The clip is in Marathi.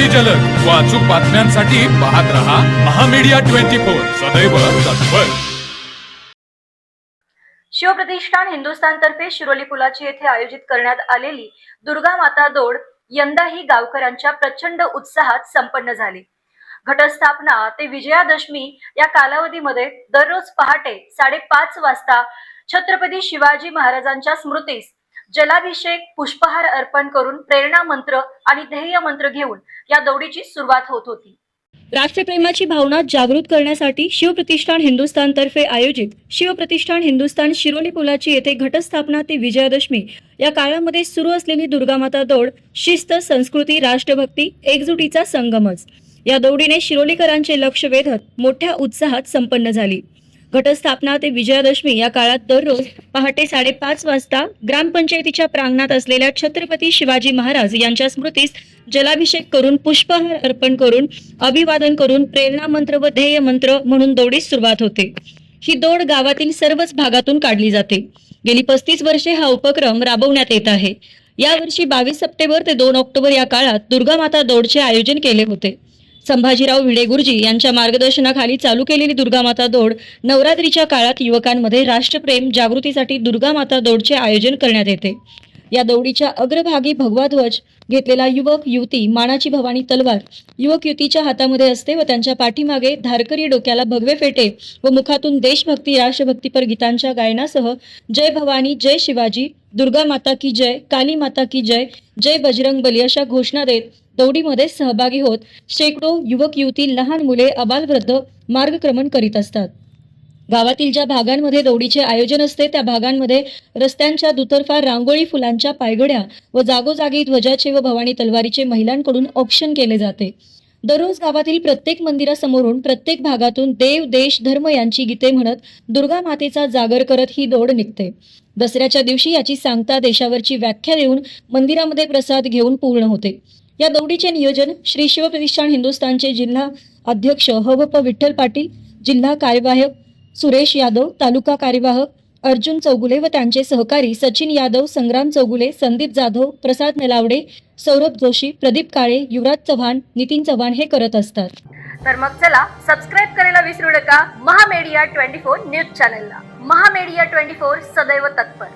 अगदी जलद. व अचूक बातम्यांसाठी पाहत रहा महामीडिया ट्वेंटी फोर. सदैव तत्पर. शिवप्रतिष्ठान हिंदुस्थानतर्फे शिरोली पुलाची येथे आयोजित करण्यात आलेली दुर्गा माता दौड यंदाही गावकऱ्यांच्या प्रचंड उत्साहात संपन्न झाली. घटस्थापना ते विजयादशमी या कालावधीमध्ये दररोज पहाटे साडेपाच वाजता छत्रपती शिवाजी महाराजांच्या स्मृतीस जलाभिषेक पुष्पहार अर्पण करून प्रेरणा मंत्र आणि ध्येय मंत्र घेऊन या दौडीची सुरुवात होत होती. राष्ट्रप्रेमाची भावना जागृत करण्यासाठी शिवप्रतिष्ठान हिंदुस्थानतर्फे आयोजित शिवप्रतिष्ठान हिंदुस्थान शिरोली पुलाची येथे घटस्थापना ते विजयादशमी या काळामध्ये सुरू असलेली दुर्गामाता दौड शिस्त संस्कृती राष्ट्रभक्ती एकजुटीचा संगमच. या दौडीने शिरोलीकरांचे लक्ष वेधत मोठ्या उत्साहात संपन्न झाली. घटस्थापना ते विजयादशमी या काळात दररोज पहाटे साडेपाच वाजता ग्रामपंचायतीच्या प्रांगणात असलेल्या छत्रपती शिवाजी महाराज यांच्या स्मृतीस जलाभिषेक करून पुष्पहार अर्पण करून अभिवादन करून प्रेरणा मंत्र व ध्येय मंत्र म्हणून दौडीस सुरुवात होते. ही दौड गावातील सर्वच भागातून काढली जाते. गेली पस्तीस वर्षे हा उपक्रम राबवण्यात येत आहे. यावर्षी बावीस सप्टेंबर ते दोन ऑक्टोबर या काळात दुर्गा माता दौडचे आयोजन केले होते. संभाजीराव भिडे गुरुजी यांच्या मार्गदर्शनाखाली चालू केलेली दुर्गामाता दौड नवरात्रीच्या काळात युवकांमध्ये राष्ट्रप्रेम जागृतीसाठी दुर्गामाता दौडचे आयोजन करण्यात येते. या दौडीच्या अग्रभागी भगवा ध्वज घेतलेला युवक युवती मानाची भवानी तलवार. युवक युतीच्या हातामध्ये असते व त्यांच्या पाठीमागे धारकरी डोक्याला भगवे फेटे व मुखातून देशभक्ती राष्ट्रभक्तीपर गीतांच्या गायनासह जय भवानी जय शिवाजी दुर्गा माता की जय काली माता की जय जय बजरंग बली अशा घोषणा देत दौडीमध्ये सहभागी होत शेकडो युवक युवती लहान मुले अबालवृद्ध मार्गक्रमण करीत असतात. गावातील ज्या भागांमध्ये दौडीचे आयोजन असते त्या भागांमध्ये रस्त्यांच्या दुतर्फा रांगोळी फुलांच्या पायगड्या व जागोजागी ध्वजाचे व भवानी तलवारीचे महिलांकडून औक्षण केले जाते. दररोज गावातील प्रत्येक मंदिरासमोरून प्रत्येक भागातून देव देश धर्म यांची गीते म्हणत दुर्गा मातेचा जागर करत ही दौड निघते. दसऱ्याच्या दिवशी याची सांगता देशावरची व्याख्या देऊन मंदिरामध्ये प्रसाद घेऊन पूर्ण होते. या दौडीचे नियोजन श्री शिवप्रतिष्ठान हिंदुस्थानचे जिल्हा अध्यक्ष हवप विठ्ठल पाटील जिल्हा कार्यवाहक सुरेश यादव तालुका कार्यवाहक अर्जुन चौगुले व त्यांचे सहकारी सचिन यादव संग्राम चौगुले संदीप जाधव प्रसाद नेलावडे सौरभ जोशी प्रदीप काळे युवराज चव्हाण नितीन चव्हाण हे करत असतात. तर मग चला सबस्क्राईब करायला विसरू नका. महामेडिया ट्वेंटी फोर न्यूज चॅनलला. महामेडिया ट्वेंटी फोर सदैव तत्पर.